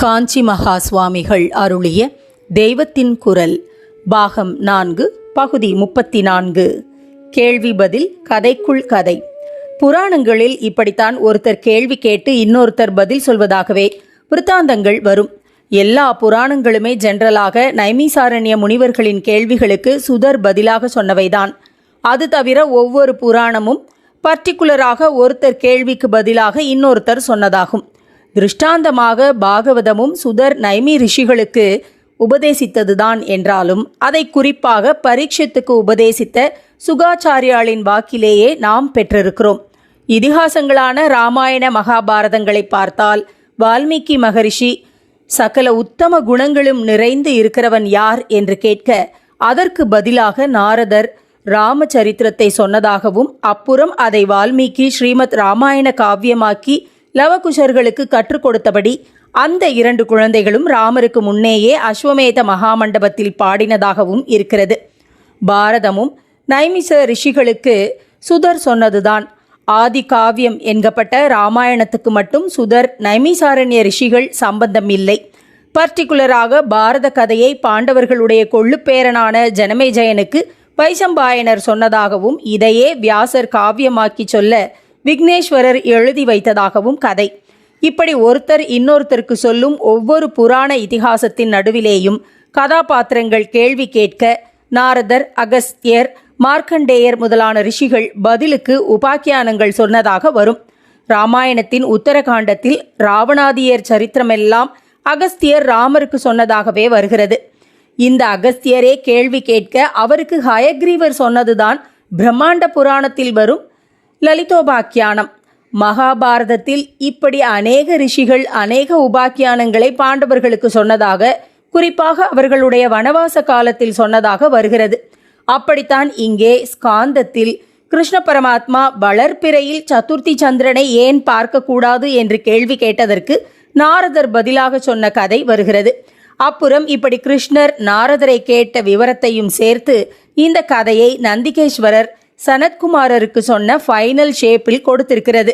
காஞ்சி மகா சுவாமிகள் அருளிய தெய்வத்தின் குரல் பாகம் நான்கு பகுதி முப்பத்தி நான்கு கேள்வி பதில் கதைக்குள் கதை. புராணங்களில் இப்படித்தான் ஒருத்தர் கேள்வி கேட்டு இன்னொருத்தர் பதில் சொல்வதாகவே விருத்தாந்தங்கள் வரும். எல்லா புராணங்களுமே ஜென்ரலாக நைமிசாரண்ய முனிவர்களின் கேள்விகளுக்கு சுதர் பதிலாக சொன்னவைதான். அது தவிர ஒவ்வொரு புராணமும் பர்டிகுலராக ஒருத்தர் கேள்விக்கு பதிலாக இன்னொருத்தர் சொன்னதாகும். திருஷ்டாந்தமாக பாகவதமும் சுதர் நைமி ரிஷிகளுக்கு உபதேசித்ததுதான் என்றாலும் அதை குறிப்பாக பரீட்சத்துக்கு உபதேசித்த சுகாச்சாரியாளின் வாக்கிலேயே நாம் பெற்றிருக்கிறோம். இதிகாசங்களான ராமாயண மகாபாரதங்களை பார்த்தால் வால்மீகி மகரிஷி சகல உத்தம குணங்களும் நிறைந்து இருக்கிறவன் யார் என்று கேட்க அதற்கு பதிலாக நாரதர் ராமச்சரித்திரத்தை சொன்னதாகவும் அப்புறம் அதை வால்மீகி ஸ்ரீமத் ராமாயண காவியமாக்கி லவகுஷர்களுக்கு கற்றுக் கொடுத்தபடி அந்த இரண்டு குழந்தைகளும் ராமருக்கு முன்னேயே அஸ்வமேத மகாமண்டபத்தில் பாடினதாகவும் இருக்கிறது. பாரதமும் நைமிச ரிஷிகளுக்கு சுதர் சொன்னதுதான். ஆதி காவியம் என்கப்பட்ட ராமாயணத்துக்கு மட்டும் சுதர் நைமிசாரண்ய ரிஷிகள் சம்பந்தம் இல்லை. பர்டிகுலராக பாரத கதையை பாண்டவர்களுடைய கொள்ளுப்பேரனான ஜனமேஜயனுக்கு வைசம்பாயனர் சொன்னதாகவும் இதையே வியாசர் காவியமாக்கி சொல்ல விக்னேஸ்வரர் எழுதி வைத்ததாகவும் கதை. இப்படி ஒருத்தர் இன்னொருத்தருக்கு சொல்லும் ஒவ்வொரு புராண இதிகாசத்தின் நடுவிலேயும் கதாபாத்திரங்கள் கேள்வி கேட்க நாரதர் அகஸ்தியர் மார்க்கண்டேயர் முதலான ரிஷிகள் பதிலுக்கு உபாக்கியானங்கள் சொன்னதாக வரும். ராமாயணத்தின் உத்தரகாண்டத்தில் ராவணாதியர் சரித்திரமெல்லாம் அகஸ்தியர் ராமருக்கு சொன்னதாகவே வருகிறது. இந்த அகஸ்தியரே கேள்வி கேட்க அவருக்கு ஹயக்ரீவர் சொன்னதுதான் பிரம்மாண்ட புராணத்தில் வரும் லலிதோபாக்கியானம். மகாபாரதத்தில் இப்படி அநேக ரிஷிகள் அநேக உபாக்கியானங்களை பாண்டவர்களுக்கு சொன்னதாக குறிப்பாக அவர்களுடைய வனவாச காலத்தில் சொன்னதாக வருகிறது. அப்படித்தான் இங்கே ஸ்காந்தத்தில் கிருஷ்ண பரமாத்மா வளர்ப்பிறையில் சதுர்த்தி சந்திரனை ஏன் பார்க்கக்கூடாது என்று கேள்வி கேட்டதற்கு நாரதர் பதிலாக சொன்ன கதை வருகிறது. அப்புறம் இப்படி கிருஷ்ணர் நாரதரை கேட்ட விவரத்தையும் சேர்த்து இந்த கதையை நந்திகேஸ்வரர் சனத்குமாரருக்கு சொன்ன ஃபைனல் ஷேப்பில் கொடுத்திருக்கிறது.